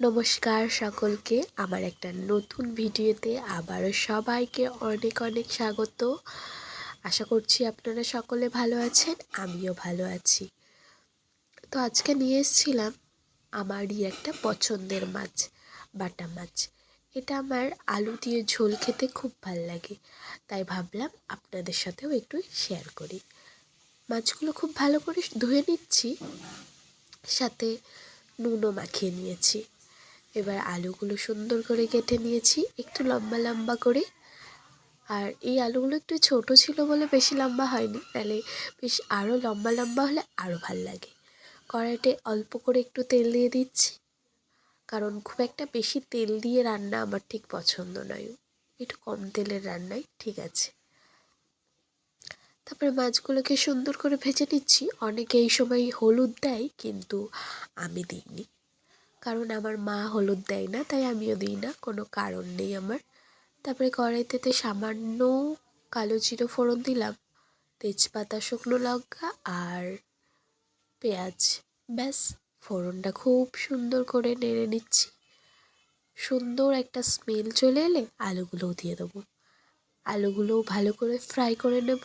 নমস্কার সকলকে। আমার একটা নতুন ভিডিওতে আবারও সবাইকে অনেক অনেক স্বাগত। আশা করছি আপনারা সকলে ভালো আছেন, আমিও ভালো আছি। তো আজকে নিয়ে এসেছিলাম আমারই একটা পছন্দের মাছ, বাটা মাছ। এটা আমার আলু দিয়ে ঝোল খেতে খুব ভালো লাগে, তাই ভাবলাম আপনাদের সাথেও একটু শেয়ার করি। মাছগুলো খুব ভালো করে ধুয়ে নিচ্ছি, সাথে নুনও মাখিয়ে নিয়েছি। এবার আলুগুলো সুন্দর করে কেটে নিয়েছি, একটু লম্বা লম্বা করে। আর এই আলুগুলো একটু ছোট ছিল বলে বেশি লম্বা হয়নি তাহলে বেশ আরও লম্বা লম্বা হলে আরও ভালো লাগে। কড়াইতে অল্প করে একটু তেল দিয়ে দিচ্ছি, কারণ খুব একটা বেশি তেল দিয়ে রান্না আমার ঠিক পছন্দ নয়। একটু কম তেলের রান্নাই ঠিক আছে। তারপরে মাছগুলোকে সুন্দর করে ভেজে নিচ্ছি। অনেকে এই সময় হলুদ দেয়, কিন্তু আমি দিইনি। কারণ আমার মা হলুদ দেয় না, তাই আমিও দিই না, কোনো কারণ নেই আমার। তারপরে কড়াইতেতে সামান্য কালো জিরো ফোড়ন দিলাম, তেজপাতা, শুকনো লঙ্কা আর পেঁয়াজ। ব্যাস, ফোড়নটা খুব সুন্দর করে নেড়ে নিচ্ছি। সুন্দর একটা স্মেল চলে এলে আলুগুলোও দিয়ে দেবো। আলুগুলোও ভালো করে ফ্রাই করে নেব।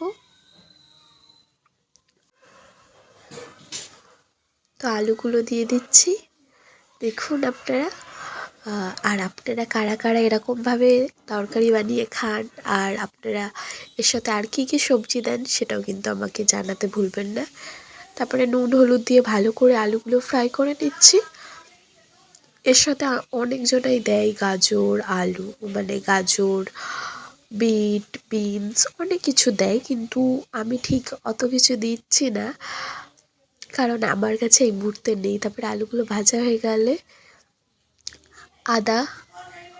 তো আলুগুলো দিয়ে দিচ্ছি। দেখুন আপনারা আর আপনারা কারা কারা এরকমভাবে তরকারি বানিয়ে খান, আর আপনারা এর সাথে আর কী কী সবজি দেন সেটাও কিন্তু আমাকে জানাতে ভুলবেন না। তারপরে নুন, হলুদ দিয়ে ভালো করে আলুগুলো ফ্রাই করে নিচ্ছি। এর সাথে অনেকজনাই দেয় গাজর, আলু মানে গাজর, বিট, বিনস, অনেক কিছু দেয়, কিন্তু আমি ঠিক অত কিছু দিচ্ছি না। কারণ আমার কাছে এই মুহূর্তে নেই। তারপরে আলুগুলো ভাজা হয়ে গেলে আদা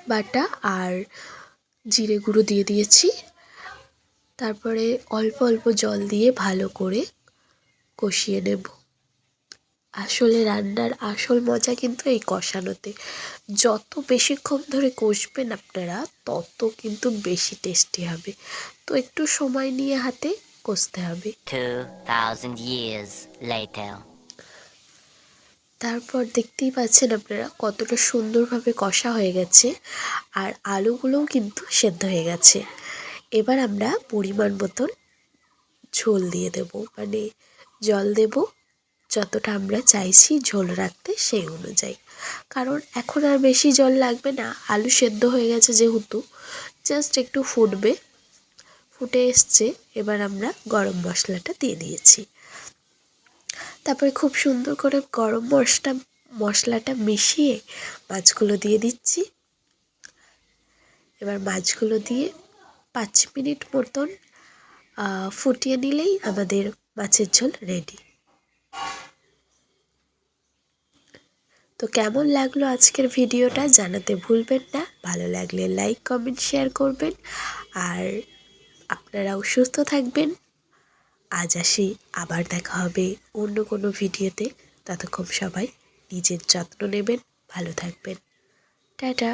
বাটা আর জিরে গুঁড়ো দিয়ে দিয়েছি। তারপরে অল্প অল্প জল দিয়ে ভালো করে কষিয়ে নেব। আসলে রান্নার আসল মজা কিন্তু এই কষানোতে। যত বেশিক্ষণ ধরে কষবেন আপনারা, তত কিন্তু বেশি টেস্টি হবে। তো একটু সময় নিয়ে হাতে কষতে হবে। 2000 years later. তারপর দেখতেই পাচ্ছেন আপনারা কতটা সুন্দরভাবে কষা হয়ে গেছে আর আলুগুলোও কিন্তু সেদ্ধ হয়ে গেছে। এবার আমরা পরিমাণ মতন ঝোল দিয়ে দেব। মানে জল দেব যতটা আমরা চাইছি ঝোল রাখতে সেই অনুযায়ী। কারণ এখন আর বেশি জল লাগবে না আলু সেদ্ধ হয়ে গেছে যেহেতু জাস্ট একটু ফুটবে। ফুটে এসছে, এবার আমরা গরম মশলাটা দিয়ে দিয়েছি। তারপরে খুব সুন্দর করে গরম মশলা, মশলাটা মিশিয়ে মাছগুলো দিয়ে দিচ্ছি। এবার মাছগুলো দিয়ে পাঁচ মিনিট মতন ফুটিয়ে নিলেই আমাদের মাছের ঝোল রেডি। তো কেমন লাগল আজকের ভিডিওটা জানাতে ভুলবেন না। ভালো লাগলে লাইক, কমেন্ট, শেয়ার করবেন। আর আপনারাও সুস্থ থাকবেন। আজ আসি, আবার দেখা হবে অন্য কোনো ভিডিওতে। ততক্ষণ সবাই নিজের যত্ন নেবেন, ভালো থাকবেন। টাটা।